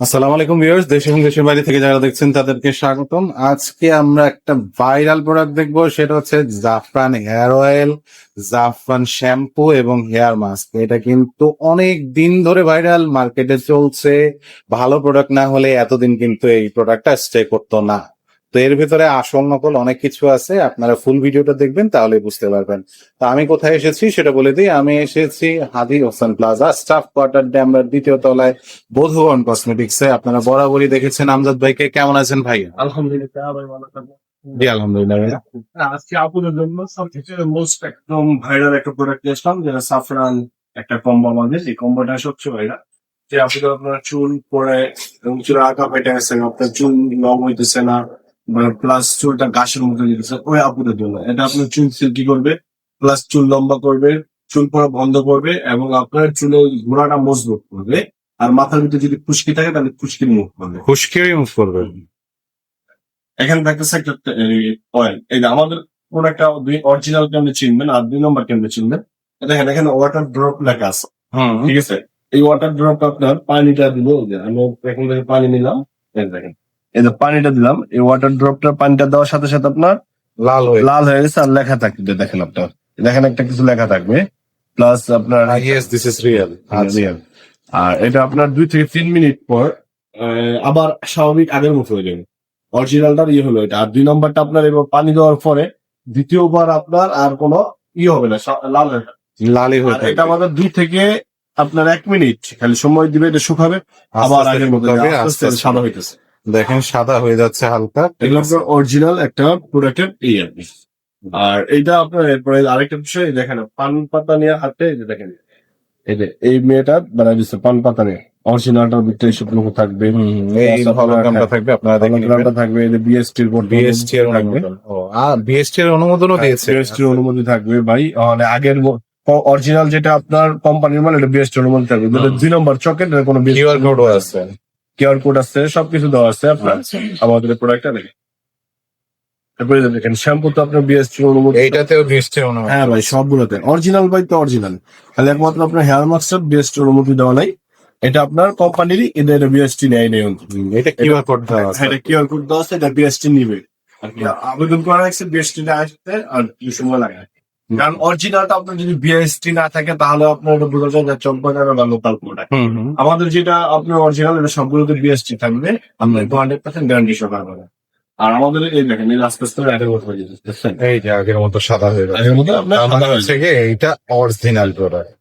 আসসালামু আলাইকুম ভিউয়ার্স, দেশ এবং দেশের বাইরে থেকে যারা দেখছেন তাদেরকে স্বাগতম। আজকে আমরা একটা ভাইরাল প্রোডাক্ট দেখব, সেটা হচ্ছে জাফরান হেয়ার অয়েল, জাফরান শ্যাম্পু এবং হেয়ার মাস্ক। এটা কিন্তু অনেক দিন ধরে ভাইরাল, মার্কেটে চলছে। ভালো প্রোডাক্ট না হলে এতদিন কিন্তু এই প্রোডাক্টটা স্টে করতো না। তো এর ভিতরে আসল নকল অনেক কিছু আছে। আপনারা ফুল ভিডিওটা দেখবেন তাহলে বুঝতে পারবেন। তো আমি কোথায় এসেছি সেটা বলে দিই। আমি এসেছি Hadi Hossain plaza staff quarter ড্যামরার দ্বিতীয় তলায় বধুবন কসমেটিক্সে। আপনারা বরাবরই দেখেছেন। আমজাদ ভাইকে কেমন আছেন ভাই আলহামদুলিল্লাহ জি আলহামদুলিল্লাহ ভাইয়া। আজকে আপুদের জন্য সবথেকে মোস্ট একদম ভাইরাল একটা প্রোডাক্ট নিয়ে আসলাম যেটা সাফরান একটা কম্বো আমাদের। এই কম্বোটা সবচেয়ে ভাইরাল যে আপনাদের আপনার চুল পরে এবং চুল আঁকা পেটে গেছে আপনার চুল লং হইতেছে না প্লাস চুলটা ঘাসের মতো যেতেছে ওই আপুদের জন্য। এটা আপনার চুল সিল্কি করবে? প্লাস চুল লম্বা করবে চুল পড়া বন্ধ করবে এবং আপনার চুলের ঘোড়াটা মজবুত করবে। আর মাথার ভিতরে যদি খুশকি থাকে তাহলে খুশকি মুখ করবে। খুশকি রিমুভ করবেন এখানে থাকতেছে একটা অয়েল এই যে আমাদের কোন একটা দুই অরিজিনাল কেমনে চিনবেন আর দুই নম্বর কেমনে চিনবেন? দেখেন এখানে ওয়াটার ড্রপ লেখা আছে। ঠিক আছে? এই ওয়াটার ড্রপ আপনার পানিটা দিব। আমি এখন থেকে পানি নিলাম। দেখেন। এই যে পানিটা দিলাম এই ওয়াটার ড্রপটা পানিটা দেওয়ার সাথে সাথে আপনার লাল হয়ে লাল হয়ে গেছে আর লেখা থাকবে দেখেন আপনার দেখেন একটা কিছু লেখা থাকবে প্লাস আপনার yes this is real real। আর এটা আপনার দুই থেকে তিন মিনিট পর আবার স্বাভাবিক আগের মতো হয়ে যাবে অরিজিনালটার ইয়ে হলো এটা আর দুই নম্বরটা আপনার এবার পানি দেওয়ার পরে দ্বিতীয়বার আপনার আর কোনো ইয়ে হবে না লাল হয়ে। লালই হয়ে এটা আমাদের দুই থেকে আপনার এক মিনিট খালি সময় দিবে এটা শুকাবে আবার আগের মতো। সাদা হইতেছে দেখেন সাদা হয়ে যাচ্ছে হালকা। এগুলো আপনার অরিজিনাল একটা প্রোডাক্টের এই আর কি। আর এইটা আপনার এরপরে আরেকটা বিষয় দেখেন পান পাতা নিয়ে হাতে এই যে দেখেন এই যে এই মেয়েটা বানাই দিচ্ছে পান পাতা নিয়ে। অরিজিনালটার ভিতরে এইসব লোক থাকবে। এই হলোগ্রামটা থাকবে আপনারা হলোগ্রামটা থাকবে এই যে বিএসটির বোর্ড বিএসটি এর অনুমোদন। ও আর বিএসটি এর অনুমোদনও দিয়েছে। বিএসটির অনুমতি থাকবে ভাই। মানে আগের অরিজিনাল যেটা আপনার কোম্পানির মানে এটা বিএসটি অনুমতি থাকবে। দুই নম্বর চকেট কোনো কিউআর কোডও আছে। কিউআর কোড আছে সবকিছু দেওয়া আছে আপনার। আমাদের প্রোডাক্টটা দেখেন তারপরে দেখেন শ্যাম্পু তো আপনার বিএসটি অনুমতি এইটাতেও বিএসটি অনুমোদন। হ্যাঁ ভাই সবগুলোতে। অরিজিনাল বাই তো অরিজিনাল খালি একমাত্র আপনার হেয়ার মাস্কটা বিএসটি অনুমতি দেওয়া নাই। এটা আপনার কোম্পানিরই এটা এটা বিএসটি নেয় নেই এটা কিউআর কোড দেওয়া আছে। এটা কিউআর কোড দেওয়া আছে এটা বিএসটি নিবে। আবেদন করা হয়েছে বিএসটি আসতে আর কিছু সময় লাগে কারণ অরিজিনালটা আপনার যদি বিএসটি না থাকে তাহলে আপনার এটা বোঝা যায় যে চম্পাকার বা লোকাল প্রোডাক্ট আমাদের যেটা আপনার অরিজিনাল এটা সবগুলোতে বিএসটি থাকবে আপনার টু হান্ড্রেড পার্সেন্ট গ্যারান্টি সহকারে পাবেন। আর আমাদের এই দেখেন এই আস্তে আস্তে অ্যাডে হয়ে যাচ্ছে দেখছেন? এই যে আগের মতো সাদা হয়ে আগের মতো আপনার সাদা হয়ে এইটা অরিজিনাল প্রোডাক্ট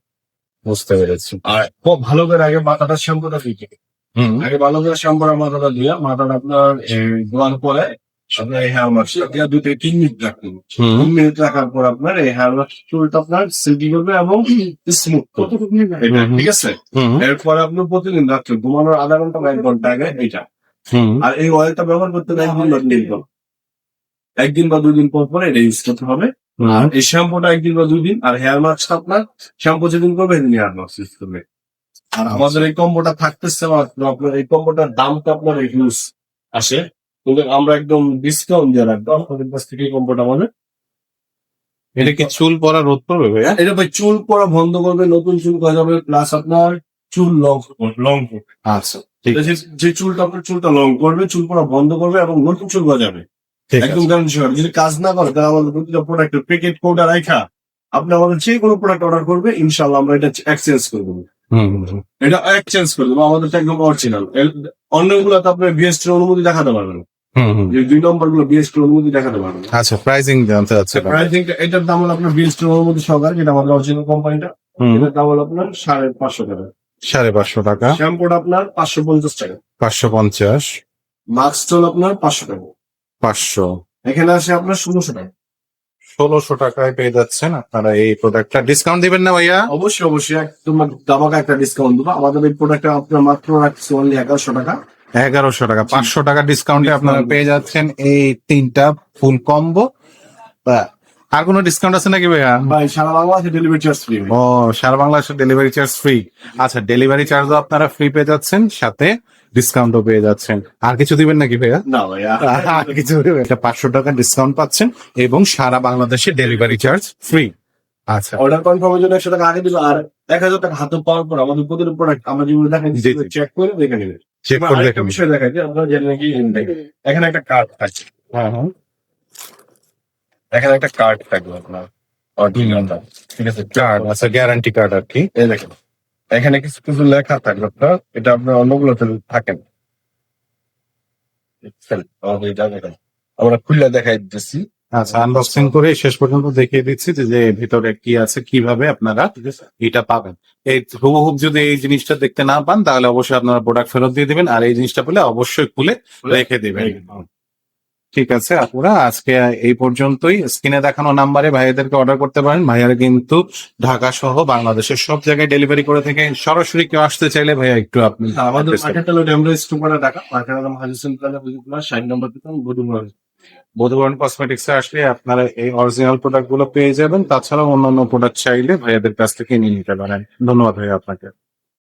বুঝতে পেরেছি। আর খুব ভালো করে আগে মাথাটা শ্যাম্পুটা হুম। আগে ভালো করে শ্যাম্পুটা মাথাটা দিয়ে মাথাটা আপনার এই, ধোয়ার পরে আপনার এই থেকে তিন মিনিট তিন মিনিট রাখার পর আপনার এই মাস্ক চুলটা আপনার করবে এবং স্মুথ। ঠিক আছে? হুম। এরপরে আপনি প্রতিদিন রাত্রে ঘুমানোর আধা ঘণ্টা এক ঘণ্টা আগে এইটা হুম। আর এই অয়েলটা ব্যবহার করতে গেলে একদিন বা দুদিন পর। একদিন বা দুদিন পর পরে এটা ইউজ করতে হবে। আর এই শ্যাম্পুটা একদিন বা দুদিন আর হেয়ার মাস্কটা আপনার শ্যাম্পু যেদিন করবে সেদিন হেয়ার মাস্ক ইউজ করবে। আর আমাদের এই কম্বোটা থাকতেছে আপনার এই কম্বোটার দামটা আপনার হিউজ আসে কিন্তু আমরা একদম ডিসকাউন্ট দিয়ে রাখব। আপনাদের কাছ থেকে এই কম্বোটা আমাদের এটা কি চুল পরা রোধ করবে ভাইয়া? এটা ভাই চুল পড়া বন্ধ করবে নতুন চুল গজাবে প্লাস আপনার চুল লং লং আচ্ছা। ঠিক যে চুলটা আপনার চুলটা লং করবে চুল পড়া বন্ধ করবে এবং নতুন চুল গজাবে একদম গ্যারান্টি সহকারে যদি কাজ না করে তাহলে আমাদের প্রতিটা প্রোডাক্টের প্যাকেট কোডটা রাখা আপনি আমাদের যে কোনো প্রোডাক্ট অর্ডার করবে ইনশাল্লাহ আমরা এটা এক্সচেঞ্জ করে দেবো। এটা এক্সচেঞ্জ করে দেবো। আমাদের একদম অরিজিনাল অন্যগুলোতে আপনার বিএসটি অনুমতি দেখাতে পারবেন না। হুম হুম। যে দুই নম্বরগুলো বিএসটি অনুমতি দেখাতে পারবেন। আচ্ছা প্রাইসিং জানতে চাচ্ছিলাম প্রাইসিং এটার দাম হলো আপনার বিএসটি অনুমতি সহকারে যেটা আমাদের অরিজিনাল কোম্পানিটা এটার দাম হলো আপনার সাড়ে পাঁচশো টাকা। সাড়ে পাঁচশো টাকা। শ্যাম্পুটা আপনার পাঁচশো পঞ্চাশ টাকা। পাঁচশো পঞ্চাশ। মাস্ক হলো আপনার পাঁচশো টাকা। পাঁচশো। এখানে আসে আপনার ষোলোশো টাকা। ষোলোশো টাকায় পেয়ে যাচ্ছেন আপনারা এই প্রোডাক্টটা ডিসকাউন্ট দিবেন না ভাইয়া? অবশ্যই অবশ্যই। একদম দামাকা একটা ডিসকাউন্ট দেবো। আমাদের এই প্রোডাক্টটা আপনার মাত্র রাখছি অনলি এগারোশো টাকা। এগারোশো টাকা পাঁচশো টাকা ডিসকাউন্টে আপনারা পেয়ে যাচ্ছেন এই তিনটা ফুল কম্বো আর কোনো ডিসকাউন্ট আছে নাকি ভাইয়া? ভাই সারা বাংলাদেশে ডেলিভারি চার্জ ফ্রি ও সারা বাংলাদেশের ডেলিভারি চার্জ ফ্রি আচ্ছা ডেলিভারি চার্জও আপনারা ফ্রি পেয়ে যাচ্ছেন সাথে ডিসকাউন্টও পেয়ে যাচ্ছেন। আর কিছু দিবেন নাকি ভাইয়া? না ভাই আর কিছু দিবেন? এটা পাঁচশো টাকা ডিসকাউন্ট পাচ্ছেন এবং সারা বাংলাদেশে ডেলিভারি চার্জ ফ্রি আচ্ছা। অর্ডার কনফার্মের জন্য একশো টাকা আগে দিল আর এক হাজার টাকা হাতে পাওয়ার পর আমাদের প্রতিটি প্রোডাক্ট আমরা যেগুলো দেখেন। চেক করে দেখে নেবেন চেক করে দেখেন বিষয় দেখা যায় আপনার যেটা নাকি এখানে একটা কার্ড আছে। হ্যাঁ হ্যাঁ। এখানে একটা কার্ড থাকবে আপনার। অরিজিনালটা ঠিক আছে? কার্ড আচ্ছা গ্যারান্টি কার্ড আর কি। এই দেখেন এখানে কিছু কিছু লেখা থাকবে আপনার এটা আপনার অন্যগুলোতে থাকে না। দেখছেন? আমাদের এটা দেখেন। আমরা খুলে দেখাই দিচ্ছি আচ্ছা আনবক্সিং করে শেষ পর্যন্ত দেখিয়ে দিচ্ছি যে যে ভিতরে কি আছে কীভাবে আপনারা এটা পাবেন। এই হুবহুব যদি এই জিনিসটা দেখতে না পান তাহলে অবশ্যই আপনারা প্রোডাক্ট ফেরত দিয়ে দিবেন আর এই জিনিসটা পেলে অবশ্যই খুলে রেখে দিবেন। ঠিক আছে আপনারা আজকে এই পর্যন্তই। স্ক্রিনে দেখানো নাম্বারে ভাইয়াদেরকে অর্ডার করতে পারেন। ভাইয়ারা কিন্তু ঢাকা সহ বাংলাদেশের সব জায়গায় ডেলিভারি করে থেকে। সরাসরি কেউ আসতে চাইলে ভাইয়া একটু আপনি আমাদের মার্কেট হলো ডেমরা স্টুপারা ঢাকা মার্কেট নাম হাজিসুল প্লাজা বুঝুকুলা ষাট নম্বর দিতাম বুধবার বধুবরণ কসমেটিক্স এ আসলে আপনারা এই অরিজিনাল প্রোডাক্টগুলো পেয়ে যাবেন। তাছাড়াও অন্যান্য প্রোডাক্ট চাইলে ভাইয়াদের কাছ থেকে নিয়ে নিতে পারেন। ধন্যবাদ ভাইয়া আপনাকে।